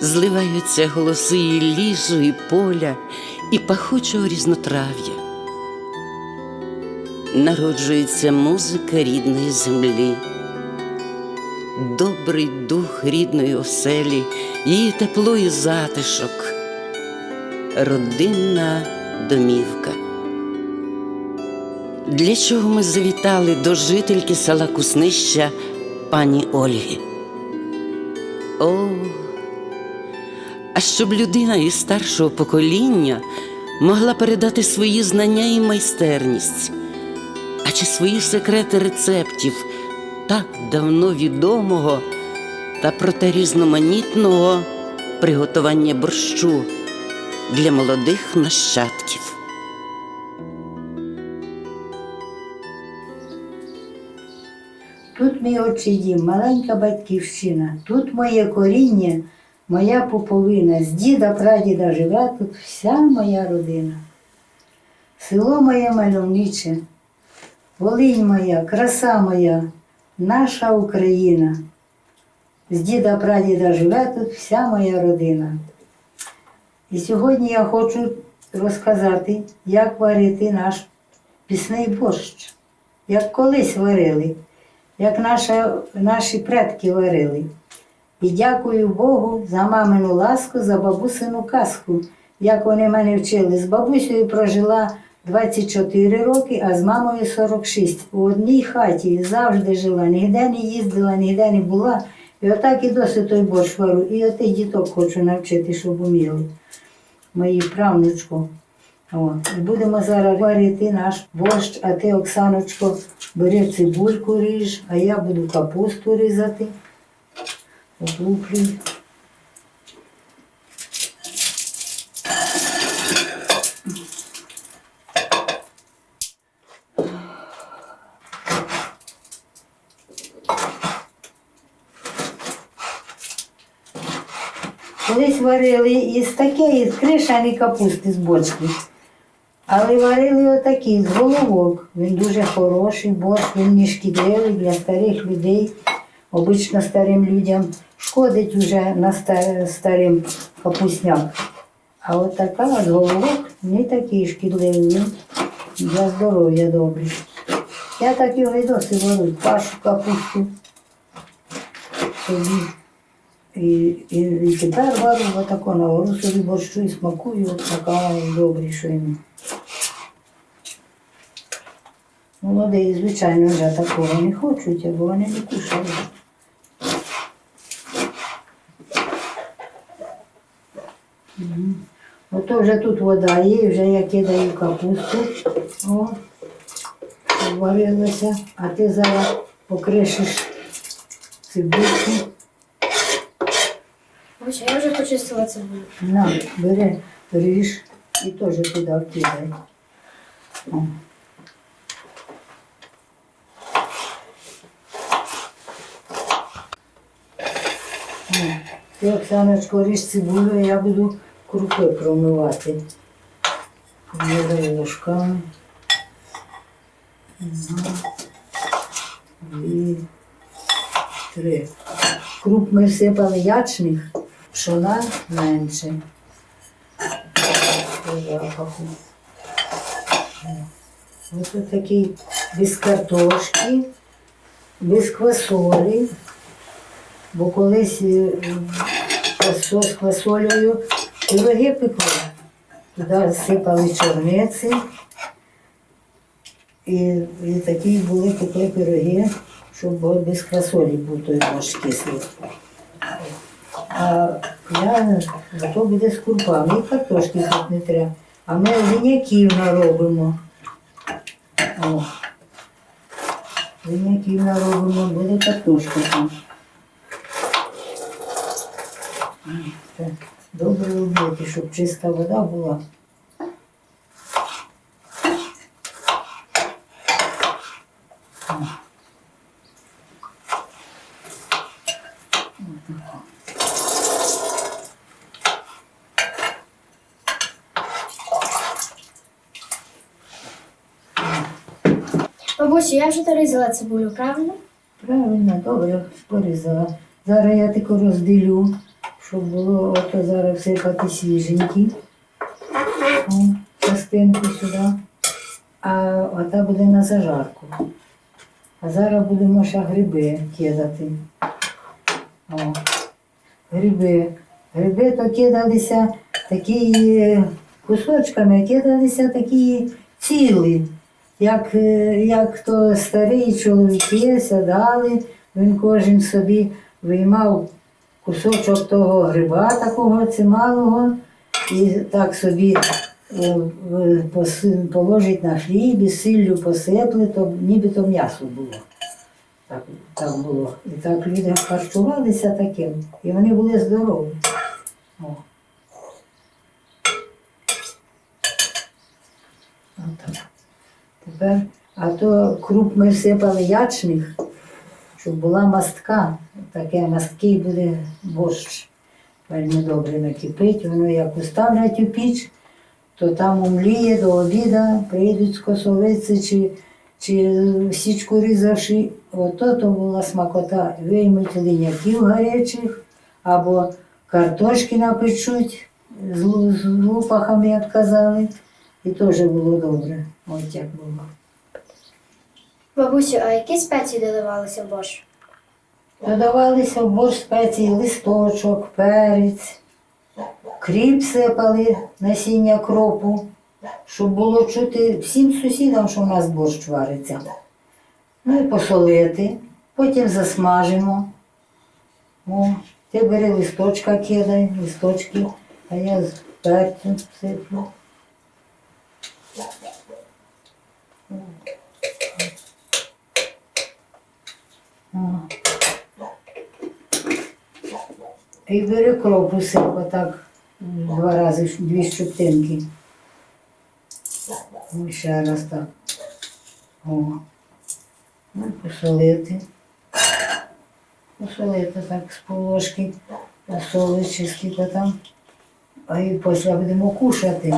Зливаються голоси і лісу, і поля, і пахучого різнотрав'я. Народжується музика рідної землі, добрий дух рідної оселі, її тепло і затишок, родинна домівка. Для чого ми завітали до жительки села Куснища пані Ольги? О, а щоб людина із старшого покоління могла передати свої знання і майстерність, а чи свої секрети рецептів так давно відомого та проте різноманітного приготування борщу для молодих нащадків. Тут мій отчий дім, маленька батьківщина, тут моє коріння, моя пуповина, з діда, прадіда живе тут вся моя родина. Село моє мальовниче, Волинь моя, краса моя, наша Україна. З діда прадіда живе тут вся моя родина. І сьогодні я хочу розказати, як варити наш пісний борщ, як колись варили як наша, наші предки варили. І дякую Богу за мамину ласку, за бабусину казку, як вони мене вчили. З бабусею прожила 24 роки, а з мамою 46. У одній хаті завжди жила, ніде не їздила, ніде не була. І отак і досі той борщ вару. І отих діток хочу навчити, щоб уміли. Мої правнучку. О, і будемо зараз варити наш борщ, а ти, Оксаночко, бери цибульку ріж, а я буду капусту різати. Облуплюй. Колись варили із такої з кришаної капусти з бочки. Але варили отакий з головок. Він дуже хороший, борщ, він не шкідливий для старих людей. Обично старим людям шкодить вже на ста- старим капусняк. А от така з головок не такий шкідливий, для здоров'я добрий. Я так його і кашу капусту собі. І, і, і тепер варю отако на гору собі борщу і смакую, от така що йому. Молоді, звичайно, вже такого не хочуть, бо вони не кушають. Ото вже тут вода є, вже я кидаю капусту. О, варилася, а ти зараз покришиш цибульку. Боже, я вже почистила цибулю. На, бери, ріж і теж туди кидай. О. Ти, Оксаночко, ріж цибулю, а я буду крупи промивати. Промиваю ложками. Одна, дві, три. Круп ми всипали ячних, пшона менше. Ось такий без картошки, без квасолі. Бо колись е, з квасолею пироги пекли. Туди сипали чорниці. І, і такі були пекли пироги, щоб без квасолі був той борщ кислий. А я то буде з курпами, і картошки тут не треба. А ми виняків наробимо. О. Виняків наробимо, буде картошка там. Ай, Добре робити, щоб чиста вода була. Бабусю, я вже дорізала цибулю, правильно? Правильно, добре, порізала. Зараз я тако розділю, щоб було ото зараз всипати свіженькі. О, частинку сюди. А ота буде на зажарку. А зараз будемо ще гриби кидати. О, гриби. Гриби то кидалися такі е, кусочками, кидалися такі цілі. Як, е, як то старі чоловіки сідали, він кожен собі виймав кусочок того гриба, такого цималого, і так собі е, положить на хліб і з сіллю посипли, то нібито м'ясо було. Так, так було. І так люди харчувалися таким, і вони були здорові. О. Отак. Тепер, а то круп ми всипали ячних, щоб була мастка. Таке масткий буде борщ. Вельми добре накипить, воно як уставлять у піч, то там умліє до обіда, прийдуть з косовиці чи, чи січку різавши. Ото то була смакота. Виймуть линяків гарячих або картошки напечуть з лупахами, як казали. І теж було добре. От як було. Бабусю, а які спеції додавалися в борщ? Додавалися в борщ спеції листочок, перець, кріп сипали, насіння кропу, щоб було чути всім сусідам, що в нас борщ вариться. Ну і посолити, потім засмажимо. О, ти бери листочка кидай, листочки, а я з перцем сиплю. О. І бери кропу сип, отак два рази, дві щоптинки. І ще раз так. О. Ну, посолити. Посолити так з полошки, посолити чи скільки там. А і після будемо кушати.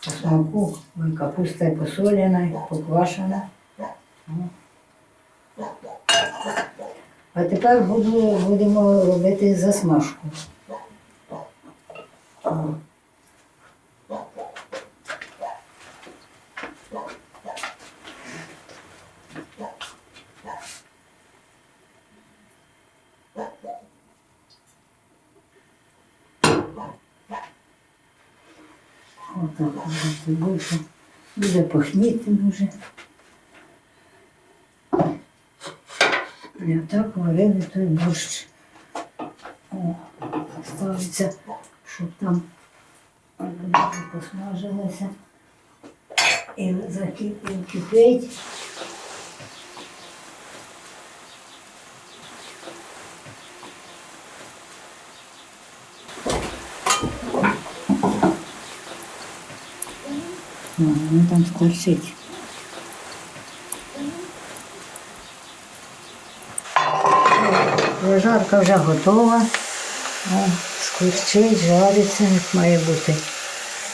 Смаку, капуста посолена, поквашена. А тепер буду, будемо робити засмажку. Отак. Буде пахніти дуже. І отак варили той борщ. О, ставиться, щоб там посмажилося. І закипів кипить. Там скорчить. Прожарка вже готова. О, скворчить, жариться, як має бути.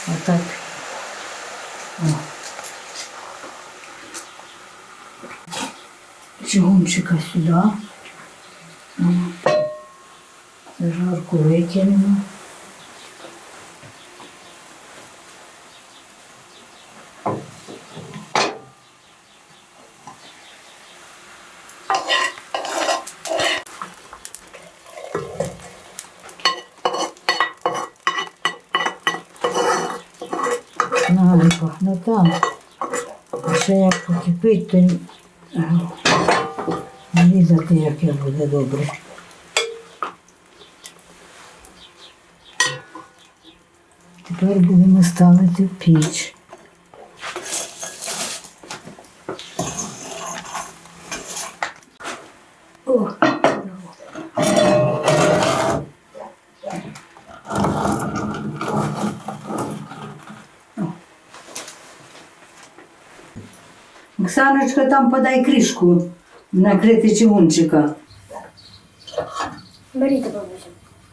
Отак. О. Чигунчика сюди. Жарку викинемо. Надо пахне там. А ще е, різати, яке буде добре. Тепер будемо ставити в піч. О, Оксаночка, там подай кришку накрити чигунчика. Беріть, бабусю.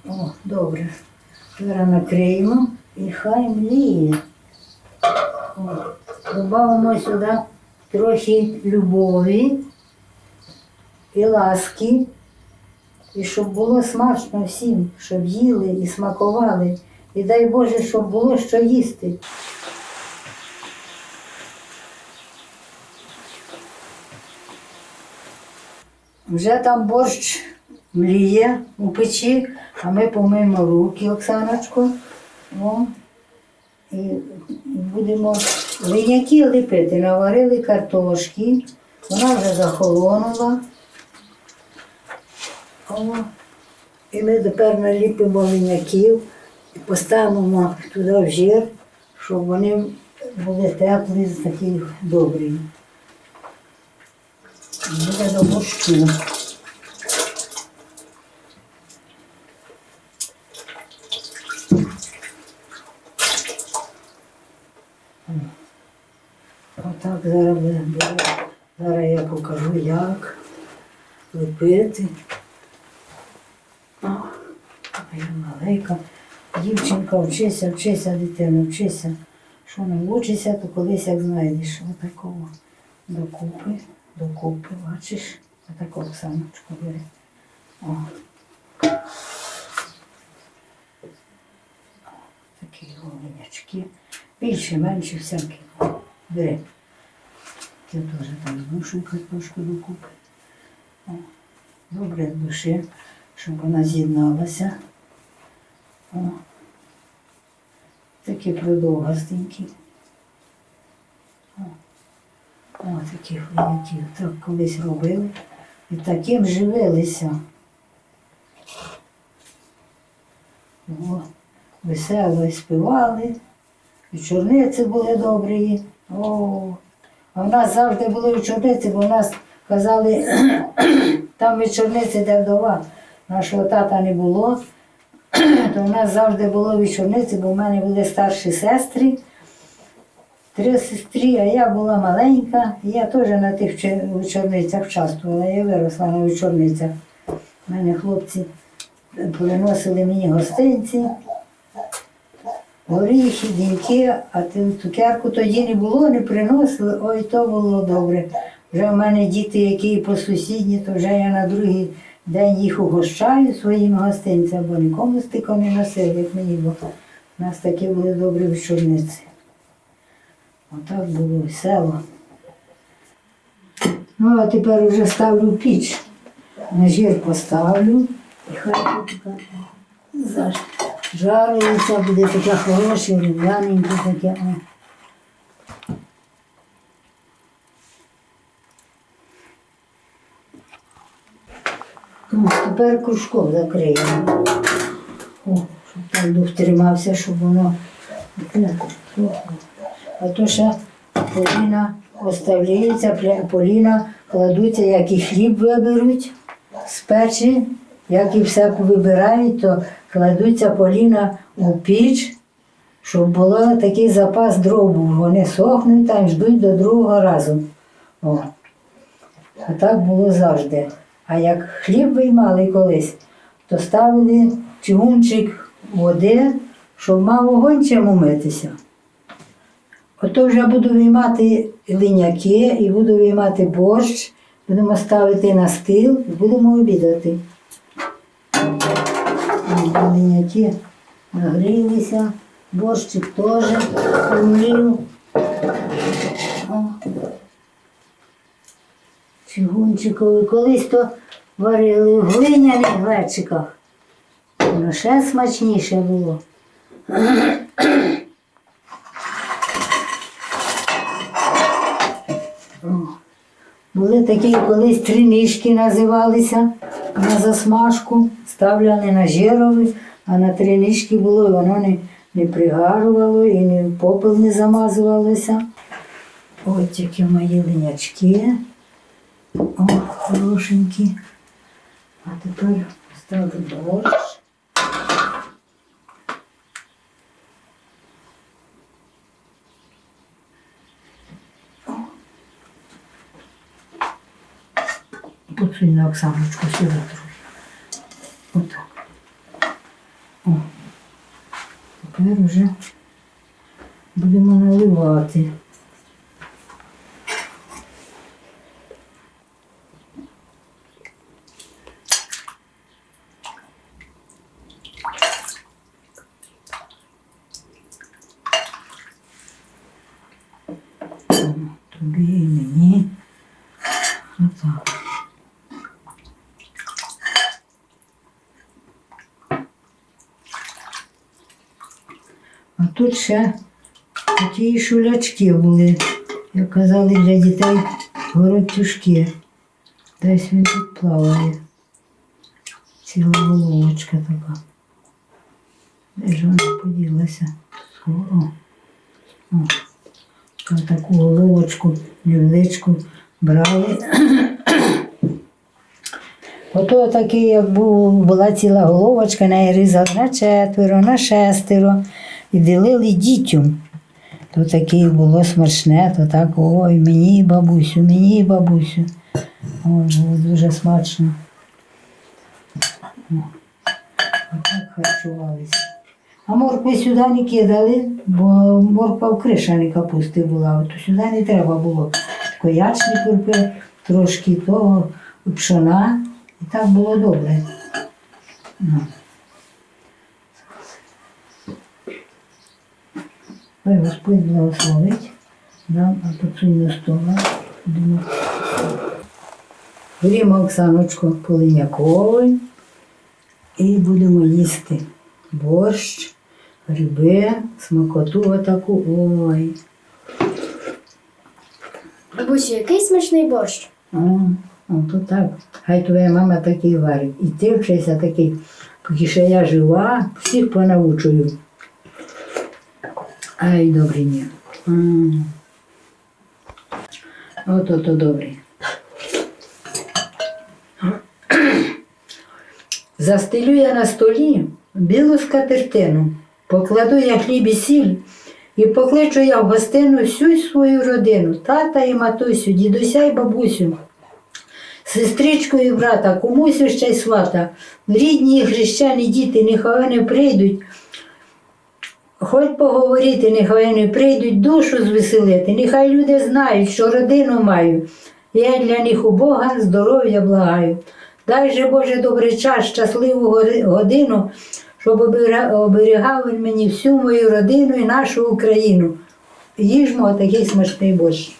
О, добре. Зараз накриємо і хай мліє. Добавимо сюди трохи любові і ласки. і щоб було смачно всім, щоб їли і смакували. І дай Боже, щоб було що їсти. Вже там борщ мліє у печі, а ми помиємо руки, Оксаночко. О. І будемо линяки ліпити. Наварили картошки, вона вже захолонула. О. І ми тепер наліпимо линяків і поставимо туди в жир, щоб вони були теплі, такі добрі. Буде до борщу. Отак зараз буде. буде. Зараз я покажу, як лепити. Дівчинка, вчися, вчися, дитина, вчися. Що не вчишся, то колись як знайдеш. Отакого докупи, докупи, бачиш? Отаку Оксаночку бери. О. Такі голинячки. Більше, менше всякі. Бери. Я теж так змушую картошку докупи. О. Добре з душі, щоб вона з'єдналася. Такі продовгастенькі. О. О, такі хлібників. Так колись робили. І таким живилися. О, весело співали. І чорниці були добрі. О, а в нас завжди були вечорниці, бо в нас казали, там вечорниці де вдова. Нашого тата не було, то в нас завжди було вечорниці, бо в мене були старші сестри, три сестри, а я була маленька, я теж на тих вечорницях вчаствувала, я виросла на вечорницях. У мене хлопці приносили мені гостинці, горіхи, діньки, а цукерку тоді не було, не приносили, ой, то було добре. Вже в мене діти, які по сусідні, то вже я на другий день їх угощаю своїм гостинцям, бо нікому стиком не носив, як мені, бо у нас такі були добрі вечорниці. Отак було весело. Ну, а тепер вже ставлю піч. На жир поставлю. І хай така зажарюється, буде таке хороше, рум'яненьке таке. о. Ну, тепер кружком закриємо. О, щоб там дух тримався, щоб воно. О, А ще поліна оставляється, поліна кладуться, як і хліб виберуть з печі, як і все вибирають, то кладуться поліна у піч, щоб було такий запас дров був. Вони сохнуть там, ждуть до другого разу. О. А так було завжди. А як хліб виймали колись, то ставили чугунчик води, щоб мав вогонь чим умитися. Ото вже буду виймати линяки і буду виймати борщ, будемо ставити на стіл і будемо обідати. Линяки нагрілися, борщик теж помлів. О. Чигунчикові. Колись то варили в глиняних глечиках. Воно ще смачніше було. О, Були такі колись тринишки називалися на засмажку, ставляли на жирові, а на тринишки було, і воно не, не пригарувало і не попел не замазувалося. Ось такі мої линячки. О, хорошенькі. А тепер ставлю борщ. На Оксаночку сюди. Отак. О. Тепер вже будемо наливати. А тут ще такі шулячки були, як казали для дітей городтюшки. Десь він тут плаває. Ціла головочка така. Де ж вона поділася? О, о. Таку головочку, невеличку брали. Ото такий, як був, була ціла головочка, неї різали на четверо, на шестеро і ділили дітям. То таке було смачне, то так, ой, мені бабусю, мені бабусю. Ой, було дуже смачно. Отак харчувалися. А моркви сюди не кидали, бо морква в кришані капусти була, от сюди не треба було. Коячні курпи, трошки того пшона, і так було добре. Хай Господь благословить нам апоційну стола. Берімо Оксаночку Полиняковою і будемо їсти борщ, гриби, смакоту отаку. Ой. Бабусю, який смачний борщ? А, а то так. Хай твоя мама такий варить. І ти вчися такий, поки ще я жива, всіх понаучую. Ай, добрий ні. М. От ото добрий. Застелю я на столі білу скатертину, покладу я хліб і сіль, і покличу я в гостину всю свою родину, тата і матусю, дідуся і бабусю, сестричку і брата, комусь ще й свата, рідні і хрещені діти, нехай вони прийдуть, хоч поговорити, нехай вони прийдуть душу звеселити, нехай люди знають, що родину маю. Я для них у Бога здоров'я благаю. Дай же Боже добрий час, щасливу годину, щоб оберігав він мені всю мою родину і нашу Україну. Їжмо такий смачний борщ.